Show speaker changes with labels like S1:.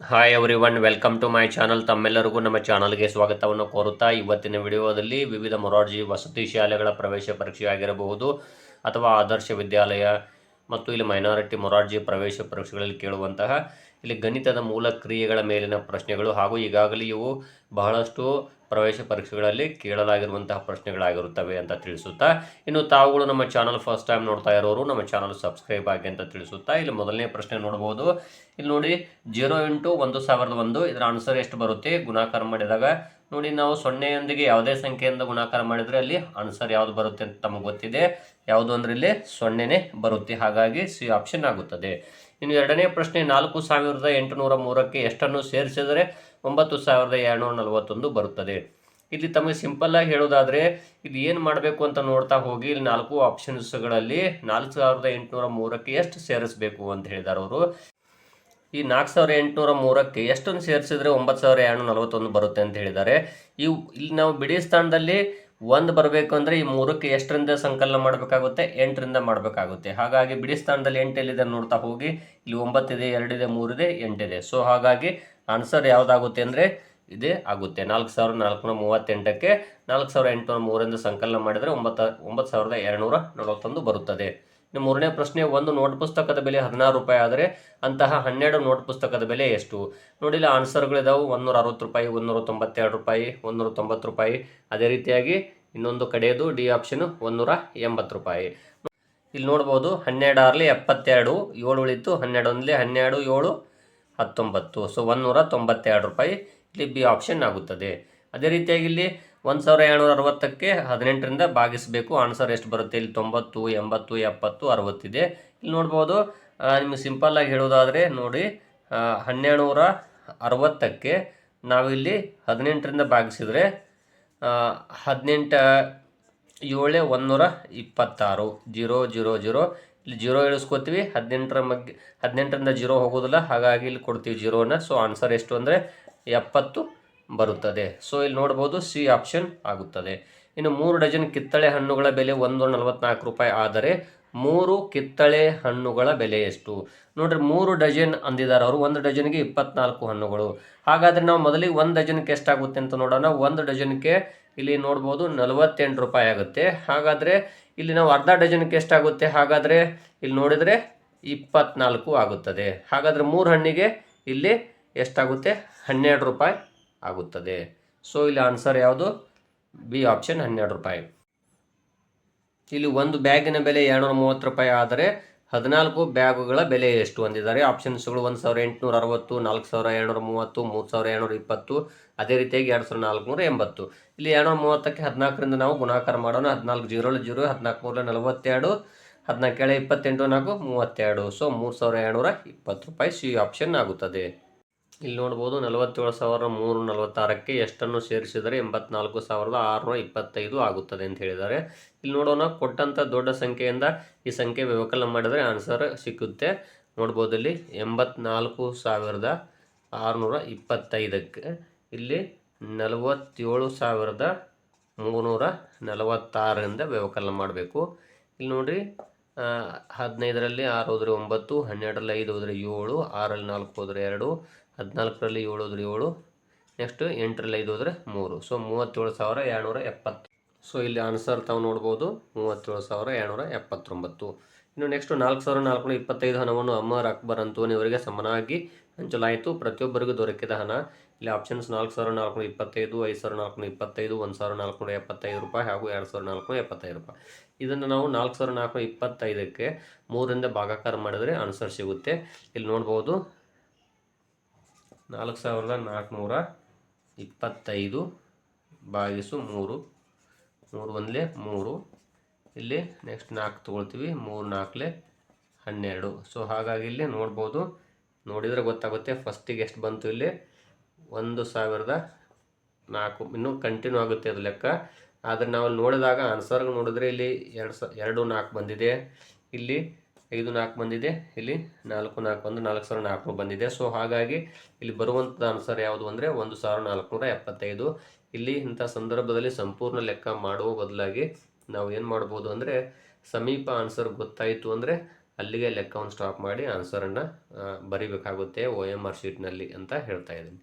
S1: Hi everyone welcome to my channel ತಮ್ಮೆಲ್ಲರಿಗೂ ನಮ್ಮ ಚಾನಲ್ಗೆ ಸ್ವಾಗತವನ್ನು ಕೋರುತ್ತಾ ಇವತ್ತಿನ ವಿಡಿಯೋದಲ್ಲಿ ವಿವಿಧ ಮೊರಾರ್ಜಿ ವಸತಿ ಶಾಲೆಗಳ ಪ್ರವೇಶ ಪರೀಕ್ಷೆ ಆಗಿರಬಹುದು ಅಥವಾ ಆದರ್ಶ ವಿದ್ಯಾಲಯ ಮತ್ತು ಇಲ್ಲಿ ಮೈನಾರಿಟಿ ಮೊರಾರ್ಜಿ ಪ್ರವೇಶ ಪರೀಕ್ಷೆಗಳಲ್ಲಿ ಕೇಳುವಂತಹ ಇಲ್ಲಿ ಗಣಿತದ ಮೂಲ ಕ್ರಿಯೆಗಳ ಮೇಲಿನ ಪ್ರಶ್ನೆಗಳು ಹಾಗೂ ಈಗಾಗಲೇ ಇವು ಬಹಳಷ್ಟು ಪ್ರವೇಶ ಪರೀಕ್ಷೆಗಳಲ್ಲಿ ಕೇಳಲಾಗಿರುವಂತಹ ಪ್ರಶ್ನೆಗಳಾಗಿರುತ್ತವೆ ಅಂತ ತಿಳಿಸುತ್ತಾ, ಇನ್ನು ತಾವುಗಳು ನಮ್ಮ ಚಾನಲ್ ಫಸ್ಟ್ ಟೈಮ್ ನೋಡ್ತಾ ಇರೋರು ನಮ್ಮ ಚಾನಲ್ ಸಬ್ಸ್ಕ್ರೈಬ್ ಆಗಿ ಅಂತ ತಿಳಿಸುತ್ತಾ, ಇಲ್ಲಿ ಮೊದಲನೇ ಪ್ರಶ್ನೆ ನೋಡ್ಬೋದು. ಇಲ್ಲಿ ನೋಡಿ ಜೀರೋ ಇಂಟು ಒಂದು ಸಾವಿರದ ಒಂದು, ಇದರ ಆನ್ಸರ್ ಎಷ್ಟು ಬರುತ್ತೆ? ಗುಣಾಕಾರ ಮಾಡಿದಾಗ ನೋಡಿ, ನಾವು ಸೊನ್ನೆಯೊಂದಿಗೆ ಯಾವುದೇ ಸಂಖ್ಯೆಯಿಂದ ಗುಣಾಕಾರ ಮಾಡಿದರೆ ಅಲ್ಲಿ ಆನ್ಸರ್ ಯಾವುದು ಬರುತ್ತೆ ಅಂತ ತಮಗೆ ಗೊತ್ತಿದೆ. ಯಾವುದು ಅಂದರೆ ಇಲ್ಲಿ ಸೊನ್ನೆನೇ ಬರುತ್ತೆ. ಹಾಗಾಗಿ ಸಿ ಆಪ್ಷನ್ ಆಗುತ್ತದೆ. ಇನ್ನು ಎರಡನೇ ಪ್ರಶ್ನೆ, ನಾಲ್ಕು ಸಾವಿರದ ಎಂಟುನೂರ ಮೂರಕ್ಕೆ ಎಷ್ಟನ್ನು ಸೇರಿಸಿದರೆ ಒಂಬತ್ತು ಸಾವಿರದ ಏಳ್ನೂರ ನಲವತ್ತೊಂದು ಬರುತ್ತದೆ. ಇಲ್ಲಿ ತಮಗೆ ಸಿಂಪಲ್ ಆಗಿ ಹೇಳೋದಾದ್ರೆ, ಇಲ್ಲಿ ಏನು ಮಾಡಬೇಕು ಅಂತ ನೋಡ್ತಾ ಹೋಗಿ, ಇಲ್ಲಿ ನಾಲ್ಕು ಆಪ್ಷನ್ಸ್ಗಳಲ್ಲಿ ನಾಲ್ಕು ಸಾವಿರದ ಎಂಟುನೂರ ಮೂರಕ್ಕೆ ಎಷ್ಟು ಸೇರಿಸಬೇಕು ಅಂತ ಹೇಳಿದಾರೆ ಅವರು. ಈ ನಾಲ್ಕು ಸಾವಿರ ಎಂಟುನೂರ ಮೂರಕ್ಕೆ ಎಷ್ಟೊಂದು ಸೇರಿಸಿದ್ರೆ ಒಂಬತ್ತು ಸಾವಿರ ಏಳ್ನೂರ ನಲವತ್ತೊಂದು ಬರುತ್ತೆ ಅಂತ ಹೇಳಿದ್ದಾರೆ. ಈ ಇಲ್ಲಿ ನಾವು ಬಿಡಿ ಸ್ಥಾನದಲ್ಲಿ ಒಂದು ಬರಬೇಕು ಅಂದರೆ ಈ ಮೂರಕ್ಕೆ ಎಷ್ಟರಿಂದ ಸಂಕಲನ ಮಾಡಬೇಕಾಗುತ್ತೆ? ಎಂಟರಿಂದ ಮಾಡಬೇಕಾಗುತ್ತೆ. ಹಾಗಾಗಿ ಬಿಡಿ ಸ್ಥಾನದಲ್ಲಿ ಎಂಟು ಎಲ್ಲಿದೆ ನೋಡ್ತಾ ಹೋಗಿ. ಇಲ್ಲಿ ಒಂಬತ್ತಿದೆ, ಎರಡಿದೆ, ಮೂರಿದೆ, ಎಂಟಿದೆ. ಸೊ ಹಾಗಾಗಿ ಆನ್ಸರ್ ಯಾವುದಾಗುತ್ತೆ ಅಂದರೆ ಇದೇ ಆಗುತ್ತೆ. ನಾಲ್ಕು ಸಾವಿರದ ನಾಲ್ಕುನೂರ ಮೂವತ್ತೆಂಟಕ್ಕೆ ನಾಲ್ಕು ಸಾವಿರದ ಎಂಟುನೂರ ಮೂರಿಂದ ಸಂಕಲನ ಮಾಡಿದರೆ ಒಂಬತ್ತು ಒಂಬತ್ತು ಸಾವಿರದ ಎರಡುನೂರ ನಲವತ್ತೊಂದು ಬರುತ್ತದೆ. ಮೂರನೇ ಪ್ರಶ್ನೆ, ಒಂದು ನೋಟ್ ಪುಸ್ತಕದ ಬೆಲೆ ಹದಿನಾರು ರೂಪಾಯಿ ಆದರೆ ಅಂತಹ ಹನ್ನೆರಡು ನೋಟ್ ಪುಸ್ತಕದ ಬೆಲೆ ಎಷ್ಟು? ನೋಡಿಲ್ಲ, ಆನ್ಸರ್ಗಳಿದಾವೆ. ಒಂದೂರ ಅರವತ್ತು ರೂಪಾಯಿ ಒಂದೂರ ತೊಂಬತ್ತೆರಡು ರೂಪಾಯಿ ಒಂದೂರ ತೊಂಬತ್ತು ರೂಪಾಯಿ. ಅದೇ ರೀತಿಯಾಗಿ ಇನ್ನೊಂದು ಕಡೆಯದು, ಡಿ ಆಪ್ಷನ್ ಒಂದೂರ ಎಂಬತ್ತು ರೂಪಾಯಿ. ಇಲ್ಲಿ ನೋಡ್ಬೋದು ಹನ್ನೆರಡು ಆರ್ಲಿ ಎಪ್ಪತ್ತೆರಡು, ಏಳು ಉಳಿತು ಹನ್ನೆರಡು ಒಂದ್ಲಿ ಹನ್ನೆರಡು, ಏಳು, ಹತ್ತೊಂಬತ್ತು. ಸೊ ಒಂದೂರ ತೊಂಬತ್ತೆರಡು ರೂಪಾಯಿ ಇಲ್ಲಿ ಬಿ ಆಪ್ಷನ್ ಆಗುತ್ತದೆ. ಅದೇ ರೀತಿಯಾಗಿ ಇಲ್ಲಿ ಒಂದು ಸಾವಿರ ಏಳ್ನೂರ ಅರವತ್ತಕ್ಕೆ ಹದಿನೆಂಟರಿಂದ ಭಾಗಿಸಬೇಕು. ಆನ್ಸರ್ ಎಷ್ಟು ಬರುತ್ತೆ? ಇಲ್ಲಿ ತೊಂಬತ್ತು, ಎಂಬತ್ತು, ಎಪ್ಪತ್ತು, ಅರವತ್ತಿದೆ. ಇಲ್ಲಿ ನೋಡ್ಬೋದು ನಿಮಗೆ ಸಿಂಪಲ್ ಆಗಿ ಹೇಳೋದಾದರೆ ನೋಡಿ ಹನ್ನೆರಡು ನೂರ ಅರವತ್ತಕ್ಕೆ ನಾವಿಲ್ಲಿ ಹದಿನೆಂಟರಿಂದ ಭಾಗಿಸಿದರೆ ಹದಿನೆಂಟು, ಏಳೆ ಒಂದೂರ ಇಪ್ಪತ್ತಾರು ಜೀರೋ ಜೀರೋ ಜೀರೋ. ಇಲ್ಲಿ ಜೀರೋ ಇಳಿಸ್ಕೋತೀವಿ. ಹದಿನೆಂಟರ ಮಗ್ಗೆ ಹದಿನೆಂಟರಿಂದ ಜೀರೋ ಹೋಗೋದಿಲ್ಲ. ಹಾಗಾಗಿ ಇಲ್ಲಿ ಕೊಡ್ತೀವಿ ಜೀರೋನ. ಸೊ ಆನ್ಸರ್ ಎಷ್ಟು ಅಂದರೆ ಎಪ್ಪತ್ತು ಬರುತ್ತದೆ. ಸೊ ಇಲ್ಲಿ ನೋಡ್ಬೋದು ಸಿ ಆಪ್ಷನ್ ಆಗುತ್ತದೆ. ಇನ್ನು ಮೂರು ಡಜನ್ ಕಿತ್ತಳೆ ಹಣ್ಣುಗಳ ಬೆಲೆ ಒಂದು ನಲವತ್ನಾಲ್ಕು ರೂಪಾಯಿ ಆದರೆ ಮೂರು ಕಿತ್ತಳೆ ಹಣ್ಣುಗಳ ಬೆಲೆ ಎಷ್ಟು? ನೋಡ್ರಿ, ಮೂರು ಡಜನ್ ಅಂದಿದ್ದಾರೆ ಅವರು. ಒಂದು ಡಜನ್ಗೆ ಇಪ್ಪತ್ನಾಲ್ಕು ಹಣ್ಣುಗಳು. ಹಾಗಾದರೆ ನಾವು ಮೊದಲಿಗೆ ಒಂದು ಡಜನ್ಗೆ ಎಷ್ಟಾಗುತ್ತೆ ಅಂತ ನೋಡೋಣ. ಒಂದು ಡಜನ್ಗೆ ಇಲ್ಲಿ ನೋಡ್ಬೋದು ನಲವತ್ತೆಂಟು ರೂಪಾಯಿ ಆಗುತ್ತೆ. ಹಾಗಾದರೆ ಇಲ್ಲಿ ನಾವು ಅರ್ಧ ಡಜನ್ಗೆ ಎಷ್ಟಾಗುತ್ತೆ? ಹಾಗಾದರೆ ಇಲ್ಲಿ ನೋಡಿದರೆ ಇಪ್ಪತ್ನಾಲ್ಕು ಆಗುತ್ತದೆ. ಹಾಗಾದರೆ ಮೂರು ಹಣ್ಣಿಗೆ ಇಲ್ಲಿ ಎಷ್ಟಾಗುತ್ತೆ? ಹನ್ನೆರಡು ರೂಪಾಯಿ ಆಗುತ್ತದೆ. ಸೊ ಇಲ್ಲಿ ಆನ್ಸರ್ ಯಾವುದು? ಬಿ ಆಪ್ಷನ್ ಹನ್ನೆರಡು ರೂಪಾಯಿ. ಇಲ್ಲಿ ಒಂದು ಬ್ಯಾಗಿನ ಬೆಲೆ ಎರಡುನೂರ ಮೂವತ್ತು ರೂಪಾಯಿ ಆದರೆ ಹದಿನಾಲ್ಕು ಬ್ಯಾಗುಗಳ ಬೆಲೆ ಎಷ್ಟು ಹೊಂದಿದ್ದಾರೆ ಆಪ್ಷನ್ಸ್ಗಳು ಒಂದು ಸಾವಿರ ಎಂಟುನೂರ ಅರವತ್ತು ನಾಲ್ಕು ಸಾವಿರ ಎರಡುನೂರ ಮೂವತ್ತು ಮೂರು ಸಾವಿರ ಎರಡುನೂರ ಇಪ್ಪತ್ತು ಅದೇ ರೀತಿಯಾಗಿ ಎರಡು ಸಾವಿರದ ನಾಲ್ಕುನೂರ ಎಂಬತ್ತು ಇಲ್ಲಿ ಎರಡುನೂರ ಮೂವತ್ತಕ್ಕೆ ಹದಿನಾಲ್ಕರಿಂದ ನಾವು ಗುಣಾಕಾರ ಮಾಡೋಣ. ಹದಿನಾಲ್ಕು ಜೀರೋ ಜೀರೋ ಹದಿನಾಲ್ಕು ಮೂರಲೆ ನಲವತ್ತೆರಡು, ಹದಿನಾಲ್ಕು ಏಳೆ ಇಪ್ಪತ್ತೆಂಟು, ನಾಲ್ಕು ಮೂವತ್ತೆರಡು. ಸೊ ಮೂರು ಸಾವಿರ ಎರಡುನೂರ ಇಪ್ಪತ್ತು ರೂಪಾಯಿ ಸಿ ಆಪ್ಷನ್ ಆಗುತ್ತದೆ. ಇಲ್ಲಿ ನೋಡ್ಬೋದು ನಲವತ್ತೇಳು ಸಾವಿರದ ಮೂರು ನಲವತ್ತಾರಕ್ಕೆ ಎಷ್ಟನ್ನು ಸೇರಿಸಿದರೆ ಎಂಬತ್ನಾಲ್ಕು ಸಾವಿರದ ಆರುನೂರ ಇಪ್ಪತ್ತೈದು ಆಗುತ್ತದೆ ಅಂತ ಹೇಳಿದ್ದಾರೆ. ಇಲ್ಲಿ ನೋಡೋಣ, ಕೊಟ್ಟಂಥ ದೊಡ್ಡ ಸಂಖ್ಯೆಯಿಂದ ಈ ಸಂಖ್ಯೆ ವ್ಯವಕಲನ ಮಾಡಿದರೆ ಆನ್ಸರ್ ಸಿಕ್ಕುತ್ತೆ. ನೋಡ್ಬೋದು ಇಲ್ಲಿ ಎಂಬತ್ನಾಲ್ಕು ಸಾವಿರದ ಆರುನೂರ ಇಪ್ಪತ್ತೈದಕ್ಕೆ ಇಲ್ಲಿ ನಲವತ್ತೇಳು ಸಾವಿರದ ಮೂರುನೂರ ನಲವತ್ತಾರರಿಂದ ವ್ಯವಕಲನ ಮಾಡಬೇಕು. ಇಲ್ಲಿ ನೋಡಿರಿ ಹದಿನೈದರಲ್ಲಿ ಆರು ಹೋದರೆ ಒಂಬತ್ತು, ಹನ್ನೆರಡರಲ್ಲಿ ಐದು ಹೋದರೆ ಏಳು ಆರಲ್ಲಿ ನಾಲ್ಕು ಹೋದರೆ ಎರಡು ಹದಿನಾಲ್ಕರಲ್ಲಿ ಏಳು ಹೋದರೆ ಏಳು ನೆಕ್ಸ್ಟ್ ಎಂಟರಲ್ಲಿ ಐದು ಹೋದರೆ ಮೂರು. ಸೊ ಮೂವತ್ತೇಳು ಸಾವಿರ ಎರಡುನೂರ ಎಪ್ಪತ್ತು. ಸೊ ಇಲ್ಲಿ ಆನ್ಸರ್ ತಾವು ನೋಡ್ಬೋದು. ಮೂವತ್ತೇಳು ಸಾವಿರ ಎರಡುನೂರ ಎಪ್ಪತ್ತೊಂಬತ್ತು. ಇನ್ನು ನೆಕ್ಸ್ಟ್ ನಾಲ್ಕು ಸಾವಿರ ನಾಲ್ಕುನೂರ ಇಪ್ಪತ್ತೈದು ಹಣವನ್ನು ಅಮರ್ ಅಕ್ಬರ್ ಅಂತೋನಿ ಅವರಿಗೆ ಸಮನಾಗಿ ಹಂಚಲಾಯಿತು. ಪ್ರತಿಯೊಬ್ಬರಿಗೂ ದೊರಕಿದ ಹಣ. ಇಲ್ಲಿ ಆಪ್ಷನ್ಸ್ ನಾಲ್ಕು ಸಾವಿರ ನಾಲ್ಕುನೂರ ಇಪ್ಪತ್ತೈದು, ಐದು ಸಾವಿರ ನಾಲ್ಕುನೂರ ಇಪ್ಪತ್ತೈದು, ಒಂದು ಸಾವಿರ ನಾಲ್ಕುನೂರ ಎಪ್ಪತ್ತೈದು ರೂಪಾಯಿ ಹಾಗೂ ಎರಡು ಸಾವಿರ ನಾಲ್ಕುನೂರ ಎಪ್ಪತ್ತೈದು ರೂಪಾಯಿ. ಇದನ್ನು ನಾವು ನಾಲ್ಕು ಸಾವಿರ ನಾಲ್ಕುನೂರ ಇಪ್ಪತ್ತೈದಕ್ಕೆ ಮೂರರಿಂದ ಭಾಗಾಕಾರ ಮಾಡಿದರೆ ಆನ್ಸರ್ ಸಿಗುತ್ತೆ. ಇಲ್ಲಿ ನೋಡ್ಬೋದು. ನಾಲ್ಕು ಸಾವಿರದ ನಾಲ್ಕುನೂರ ಇಪ್ಪತ್ತೈದು. ಭಾಗಿಸು ಮೂರು. ಮೂರು ಒಂದಲೇ ಮೂರು. ಇಲ್ಲಿ ನೆಕ್ಸ್ಟ್ ನಾಲ್ಕು ತೊಗೊಳ್ತೀವಿ. ಮೂರು ನಾಲ್ಕಲೆ ಹನ್ನೆರಡು. ಸೊ ಹಾಗಾಗಿ ಇಲ್ಲಿ ನೋಡ್ಬೋದು. ನೋಡಿದರೆ ಗೊತ್ತಾಗುತ್ತೆ. ಫಸ್ಟಿಗೆ ಎಷ್ಟು ಬಂತು ಇಲ್ಲಿ? ಒಂದು ಸಾವಿರದ ನಾಲ್ಕು. ಇನ್ನೂ ಕಂಟಿನ್ಯೂ ಆಗುತ್ತೆ ಅದು ಲೆಕ್ಕ. ಆದರೆ ನಾವು ನೋಡಿದಾಗ ಆನ್ಸರ್ಗೆ ನೋಡಿದ್ರೆ ಇಲ್ಲಿ ಎರಡು ಸ ಎರಡು ನಾಲ್ಕು ಬಂದಿದೆ. ಇಲ್ಲಿ ಐದು ನಾಲ್ಕು ಬಂದಿದೆ. ಇಲ್ಲಿ ನಾಲ್ಕು ನಾಲ್ಕು ಒಂದು ನಾಲ್ಕು ಸಾವಿರ ನಾಲ್ಕುನೂರು ಬಂದಿದೆ. ಸೊ ಹಾಗಾಗಿ ಇಲ್ಲಿ ಬರುವಂಥದ್ದು ಆನ್ಸರ್ ಯಾವುದು ಅಂದರೆ ಒಂದು ಸಾವಿರ ನಾಲ್ಕುನೂರ ಎಪ್ಪತ್ತೈದು. ಇಲ್ಲಿ ಇಂಥ ಸಂದರ್ಭದಲ್ಲಿ ಸಂಪೂರ್ಣ ಲೆಕ್ಕ ಮಾಡುವ ಬದಲಾಗಿ ನಾವು ಏನು ಮಾಡ್ಬೋದು ಅಂದರೆ ಸಮೀಪ ಆನ್ಸರ್ ಗೊತ್ತಾಯಿತು ಅಂದರೆ ಅಲ್ಲಿಗೆ ಲೆಕ್ಕವನ್ನು ಸ್ಟಾಪ್ ಮಾಡಿ ಆನ್ಸರನ್ನು ಬರಿಬೇಕಾಗುತ್ತೆ ಒ ಎಂ ಆರ್ ಶೀಟ್ನಲ್ಲಿ ಅಂತ ಹೇಳ್ತಾ ಇದ್ದೀನಿ.